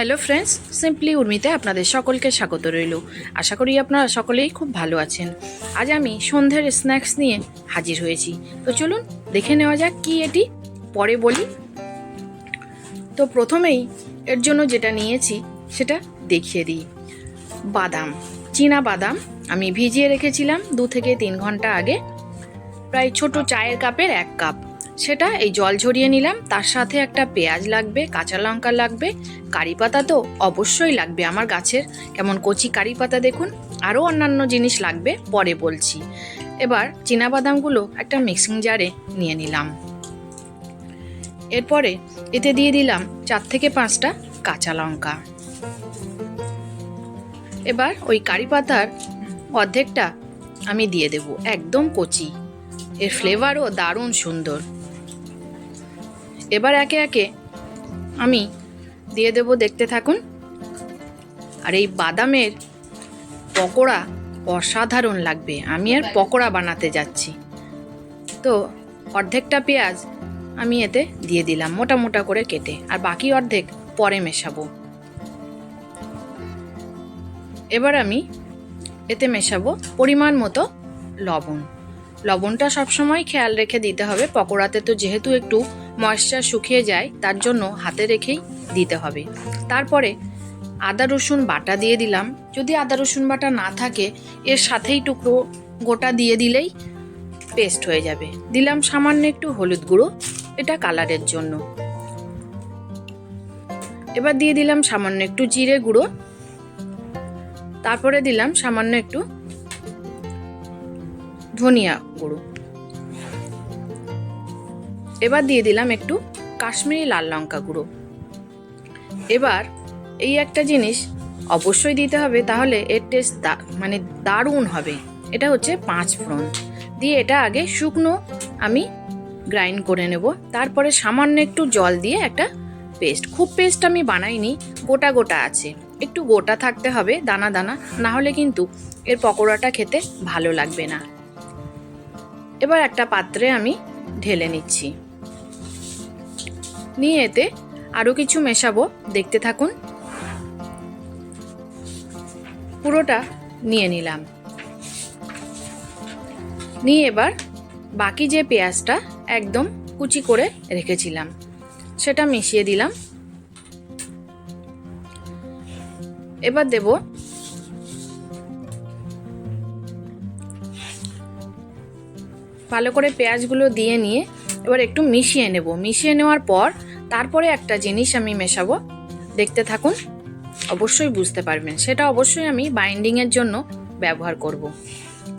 Hello friends simply উর্মিতে আপনাদের সকলকে স্বাগত রইল। আশা করি আপনারা সকলেই খুব ভালো আছেন। আজ আমি সন্ধ্যের স্ন্যাক্স নিয়ে হাজির হয়েছি। তো চলুন দেখে নেওয়া যাক কি এটি। পরে বলি। তো প্রথমেই এর জন্য যেটা নিয়েছি, সেটা দেখিয়ে দিই। বাদাম, চীনা বাদাম আমি ভিজিয়ে রেখেছিলাম দু থেকে তিন ঘণ্টা আগে। প্রায় ছোট চায়ের কাপের এক কাপ। সেটা এই জল ঝরিয়ে নিলাম। তার সাথে একটা পেঁয়াজ লাগবে, কাঁচা লঙ্কা লাগবে, কারি পাতা তো অবশ্যই লাগবে আমার গাছের। কেমন কচি কারি পাতা দেখুন, আরও অন্যান্য জিনিস লাগবে, পরে বলছি। এবার বাদামগুলো একটা মিক্সিং জারে নিয়ে নিলাম। এরপরে এতে দিয়ে দিলাম চার থেকে পাঁচটা কাঁচা লঙ্কা। এবার ওই কারি পাতার অর্ধেকটা আমি দিয়ে দেব, একদম কচি। এর ফ্লেভারও দারুণ সুন্দর। এবার একে একে আমি দিয়ে দেব দেখতে থাকুন। আর এই বাদামের পকোড়া অসাধারণ লাগবে। আমি আর পকোড়া বানাতে যাচ্ছি। তো অর্ধেকটা পেঁয়াজ আমি এতে দিয়ে দিলাম মোটা মোটা করে কেটে। আর বাকি অর্ধেক পরে মেশাবো। এবার আমি এতে মেশাবো পরিমাণ মতো লবণ। লবণটা সবসময় খেয়াল রেখে দিতে হবে। পকোড়াতে তো যেহেতু একটু ময়েশ্চার শুকিয়ে যায়, তার জন্য হাতে রেখেই দিতে হবে। তারপরে আদা, রসুন বাটা দিয়ে দিলাম। যদি আদা, রসুন বাটা না থাকে, এর সাথেই টুকরো গোটা দিয়ে দিলেই পেস্ট হয়ে যাবে। দিলাম সামান্য একটু হলুদ গুঁড়ো, এটা কালারের জন্য। এবার দিয়ে দিলাম সামান্য একটু জিরে গুঁড়ো। তারপরে দিলাম সামান্য একটু ধনিয়া গুঁড়ো। এবার দিয়ে দিলাম একটু কাশ্মীরি লাল লঙ্কা গুঁড়ো। এবার এই একটা জিনিস অবশ্যই দিতে হবে, তাহলে এর টেস্ট মানে দারুণ হবে। এটা হচ্ছে পাঁচ ফোড়ন। দিয়ে এটা আগে শুকনো আমি গ্রাইন্ড করে নেব। তারপরে সামান্য একটু জল দিয়ে একটা পেস্ট। খুব পেস্ট আমি বানাইনি, গোটা গোটা আছে। একটু গোটা থাকতে হবে, দানা দানা। না হলে কিন্তু এর পকোড়াটা খেতে ভালো লাগবে না। এবার একটা পাত্রে আমি ঢেলে নিচ্ছি। নিয়ে এতে আরও কিছু মেশাবো। দেখতে থাকুন। পুরোটা নিয়ে নিলাম। নিয়ে এবার বাকি যে পেঁয়াজটা একদম কুচি করে রেখেছিলাম, সেটা মিশিয়ে দিলাম। এবার দেব ভালো করে পেঁয়াজগুলো দিয়ে নিয়ে এবার একটু মিশিয়ে নেব। মিশিয়ে নেওয়ার পর তারপরে একটা জিনিস আমি মেশাবো। দেখতে থাকুন, অবশ্যই বুঝতে পারবেন। সেটা অবশ্যই আমি বাইন্ডিংয়ের জন্য ব্যবহার করব।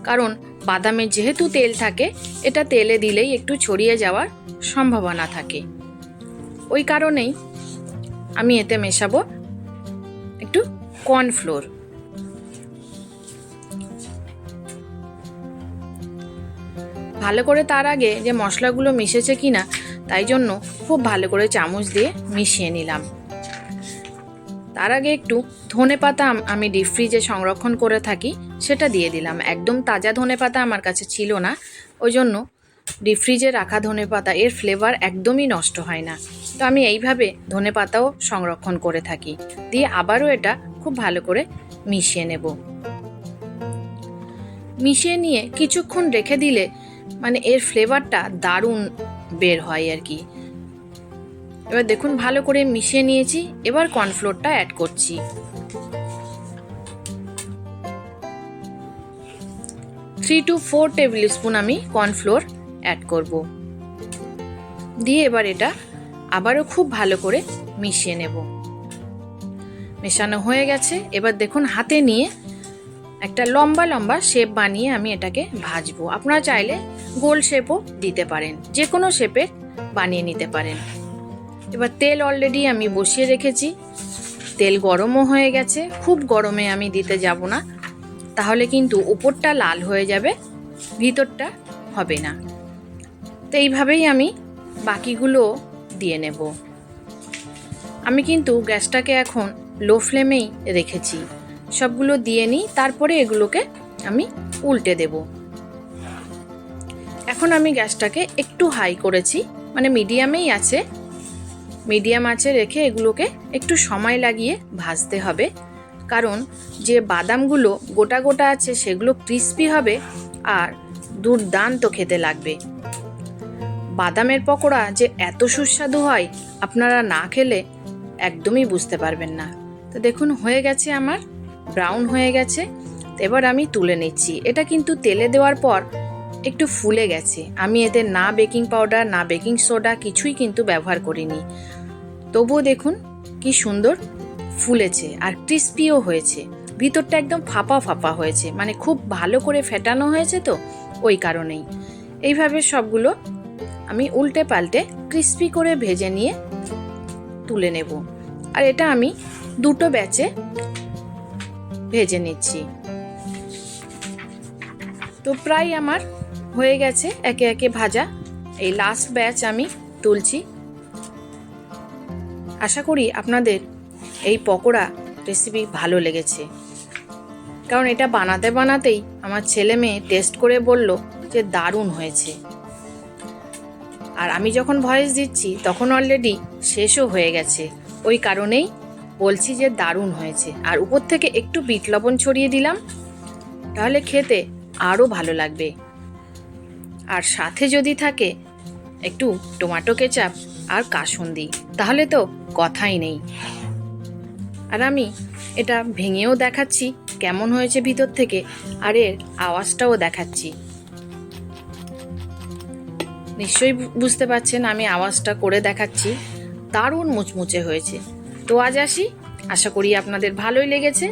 কারণ বাদামে যেহেতু তেল থাকে, এটা তেলে দিলেই একটু ছড়িয়ে যাওয়ার সম্ভাবনা থাকে। ওই কারণেই আমি এতে মেশাবো একটু কর্নফ্লোর ভালো করে তার আগে যে মশলাগুলো মিশেছে কিনা তাই জন্য খুব ভালো করে চামচ দিয়ে মিশিয়ে নিলাম। তার আগে একটু ধনে পাতা আমি ডিপ ফ্রিজে সংরক্ষণ করে থাকি, সেটা দিয়ে দিলাম। একদম তাজা ধনে পাতা আমার কাছে ছিল না, ওই জন্য ডিপ ফ্রিজে রাখা ধনে পাতা, এর ফ্লেভার একদমই নষ্ট হয় না। তো আমি এইভাবে ধনে পাতাও সংরক্ষণ করে থাকি। দিয়ে আবারও এটা খুব ভালো করে মিশিয়ে নেব। মিশিয়ে নিয়ে কিছুক্ষণ রেখে দিলে মানে এর ফ্লেভারটা দারুণ বের হয় আর কি। এবার দেখুন, ভালো করে মিশিয়ে নিয়েছি, এবার কর্নফ্লোরটা অ্যাড করছি। Three two four tablespoon আমি কর্নফ্লোর অ্যাড করব। দিয়ে এবার এটা আবারও খুব ভালো করে মিশিয়ে নেব। মেশানো হয়ে গেছে। এবার দেখুন, হাতে নিয়ে একটা লম্বা লম্বা শেপ বানিয়ে আমি এটাকে ভাজবো। আপনারা চাইলে গোল শেপও দিতে পারেন। যে কোনো শেপে বানিয়ে নিতে পারেন। এবার তেল অলরেডি আমি বসিয়ে রেখেছি। তেল গরমও হয়ে গেছে। খুব গরমে আমি দিতে যাব না। তাহলে কিন্তু উপরটা লাল হয়ে যাবে, ভিতরটা হবে না। তো এইভাবেই আমি বাকিগুলো দিয়ে নেব। আমি কিন্তু গ্যাসটাকে এখন লো ফ্লেমেই রেখেছি। সবগুলো দিয়ে নিই, তারপরে এগুলোকে আমি উল্টে দেব। এখন আমি গ্যাসটাকে একটু হাই করেছি মানে মিডিয়ামেই আছে। মিডিয়াম আঁচে রেখে এগুলোকে একটু সময় লাগিয়ে ভাজতে হবে। কারণ যে বাদামগুলো গোটা গোটা আছে সেগুলো ক্রিস্পি হবে আর দুর্দান্ত খেতে লাগবে। বাদামের পকোড়া যে এত সুস্বাদু হয়, আপনারা না খেলে একদমই বুঝতে পারবেন না। তো দেখুন, হয়ে গেছে আমার, ব্রাউন হয়ে গেছে। এবার আমি তুলে নিচ্ছি। এটা কিন্তু তেলে দেওয়ার পর একটু ফুলে গেছে। আমি এতে না বেকিং পাউডার, না বেকিং সোডা কিছুই কিন্তু ব্যবহার করিনি। তবুও দেখুন কি সুন্দর ফুলেছে আর ক্রিস্পিও হয়েছে। ভিতরটা একদম ফাঁপা ফাঁপা হয়েছে। মানে খুব ভালো করে ফেটানো হয়েছে তো, ওই কারণেই। এইভাবে সবগুলো আমি উল্টে পাল্টে ক্রিস্পি করে ভেজে নিয়ে তুলে নেব। আর এটা আমি দুটো ব্যাচে ভেজে নিচ্ছি। তো প্রায় আমার হয়ে গেছে একে একে ভাজা। এই লাস্ট ব্যাচ আমি তুলছি। আশা করি আপনাদের এই পকোড়া রেসিপি ভালো লেগেছে। কারণ এটা বানাতে বানাতেই আমার ছেলে মেয়ে টেস্ট করে বলল যে দারুণ হয়েছে। আর আমি যখন ভয়েস দিচ্ছি, তখন অলরেডি শেষও হয়ে গেছে। ওই কারণেই বলছি যে দারুণ হয়েছে। আর উপর থেকে একটু বিট লবণ ছড়িয়ে দিলাম, তাহলে খেতে আরও ভালো লাগবে। আর সাথে যদি থাকে, একটু টমেটো কেচাপ আর কাসুন্দি, তাহলে তো কথাই নেই। আর আমি এটা ভেঙেও দেখাচ্ছি, কেমন হয়েছে ভিতর থেকে, আর এর আওয়াজটাও দেখাচ্ছি। নিশ্চয়ই বুঝতে পারছেন, আমি আওয়াজটা করে দেখাচ্ছি। দারুণ মুচমুচে হয়েছে। তো আজ আসি। আশা করি আপনাদের ভালোই লেগেছে।